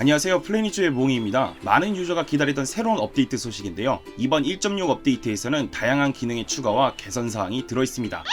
안녕하세요 플래닛주의 몽이입니다 많은 유저가 기다리던 새로운 업데이트 소식인데요 이번 1.6 업데이트에서는 다양한 기능의 추가와 개선사항이 들어있습니다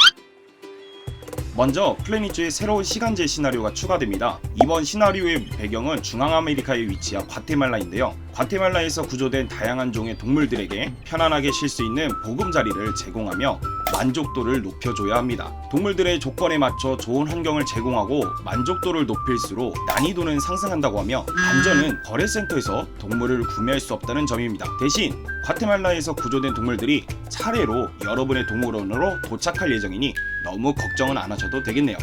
먼저 플래닛주의 새로운 시간제 시나리오가 추가됩니다. 이번 시나리오의 배경은 중앙아메리카에 위치한 과테말라인데요. 과테말라에서 구조된 다양한 종의 동물들에게 편안하게 쉴 수 있는 보금자리를 제공하며 만족도를 높여줘야 합니다. 동물들의 조건에 맞춰 좋은 환경을 제공하고 만족도를 높일수록 난이도는 상승한다고 하며 안전은 거래센터에서 동물을 구매할 수 없다는 점입니다. 대신 과테말라에서 구조된 동물들이 차례로 여러분의 동물원으로 도착할 예정이니 너무 걱정은 안 하셔도 되겠네요.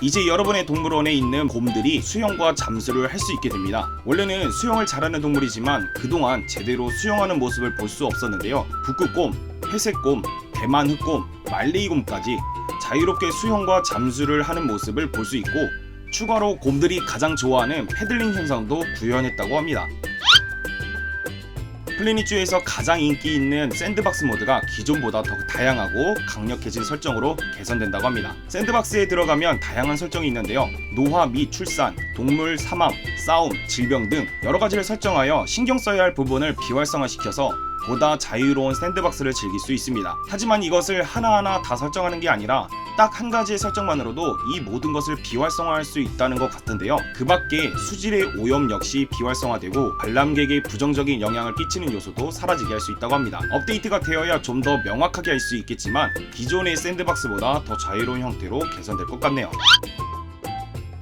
이제 여러분의 동물원에 있는 곰들이 수영과 잠수를 할 수 있게 됩니다. 원래는 수영을 잘하는 동물이지만 그동안 제대로 수영하는 모습을 볼 수 없었는데요. 북극곰, 회색곰, 대만 흑곰, 말레이곰까지 자유롭게 수영과 잠수를 하는 모습을 볼 수 있고 추가로 곰들이 가장 좋아하는 패들링 현상도 구현했다고 합니다. 플래닛주에서 가장 인기 있는 샌드박스 모드가 기존보다 더 다양하고 강력해진 설정으로 개선된다고 합니다. 샌드박스에 들어가면 다양한 설정이 있는데요. 노화 및 출산, 동물 사망, 싸움, 질병 등 여러 가지를 설정하여 신경 써야 할 부분을 비활성화시켜서 보다 자유로운 샌드박스를 즐길 수 있습니다. 하지만 이것을 하나하나 다 설정하는 게 아니라 딱 한 가지의 설정만으로도 이 모든 것을 비활성화할 수 있다는 것 같은데요. 그 밖에 수질의 오염 역시 비활성화되고 관람객에 부정적인 영향을 끼치는 요소도 사라지게 할 수 있다고 합니다. 업데이트가 되어야 좀 더 명확하게 할 수 있겠지만 기존의 샌드박스보다 더 자유로운 형태로 개선될 것 같네요.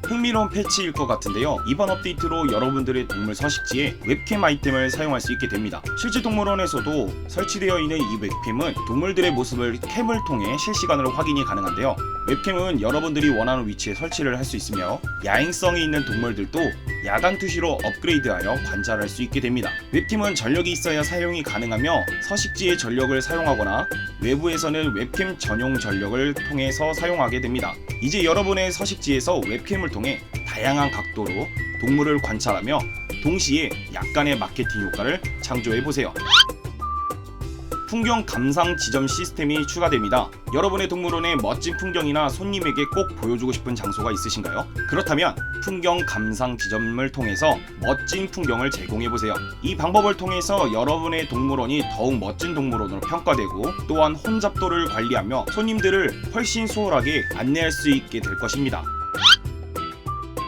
흥미로운 패치일 것 같은데요. 이번 업데이트로 여러분들의 동물 서식지에 웹캠 아이템을 사용할 수 있게 됩니다. 실제 동물원에서도 설치되어 있는 이 웹캠은 동물들의 모습을 캠을 통해 실시간으로 확인이 가능한데요. 웹캠은 여러분들이 원하는 위치에 설치를 할 수 있으며 야행성이 있는 동물들도 야간 투시로 업그레이드하여 관찰할 수 있게 됩니다. 웹캠은 전력이 있어야 사용이 가능하며 서식지의 전력을 사용하거나 외부에서는 웹캠 전용 전력을 통해서 사용하게 됩니다. 이제 여러분의 서식지에서 웹캠을 통해 다양한 각도로 동물을 관찰하며 동시에 약간의 마케팅 효과를 창조해 보세요. 풍경 감상 지점 시스템이 추가됩니다. 여러분의 동물원에 멋진 풍경이나 손님에게 꼭 보여주고 싶은 장소가 있으신가요? 그렇다면 풍경 감상 지점을 통해서 멋진 풍경을 제공해 보세요. 이 방법을 통해서 여러분의 동물원이 더욱 멋진 동물원으로 평가되고 또한 혼잡도를 관리하며 손님들을 훨씬 수월하게 안내할 수 있게 될 것입니다.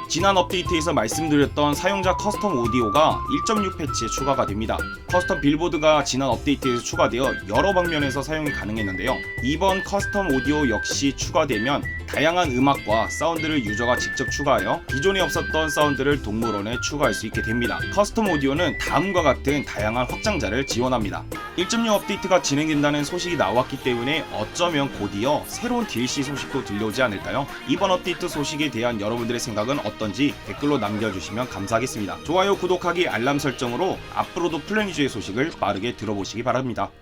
지난 업데이트에서 말씀드렸던 사용자 커스텀 오디오가 1.6 패치에 추가가 됩니다. 커스텀 빌보드가 지난 업데이트에서 추가되어 여러 방면에서 사용이 가능했는데요. 이번 커스텀 오디오 역시 추가되면 다양한 음악과 사운드를 유저가 직접 추가하여 기존에 없었던 사운드를 동물원에 추가할 수 있게 됩니다. 커스텀 오디오는 다음과 같은 다양한 확장자를 지원합니다. 1.6 업데이트가 진행된다는 소식이 나왔기 때문에 어쩌면 곧이어 새로운 DLC 소식도 들려오지 않을까요? 이번 업데이트 소식에 대한 여러분들의 생각은 어떤지 댓글로 남겨주시면 감사하겠습니다. 좋아요, 구독하기, 알람 설정으로 앞으로도 플래니즈의 소식을 빠르게 들어보시기 바랍니다.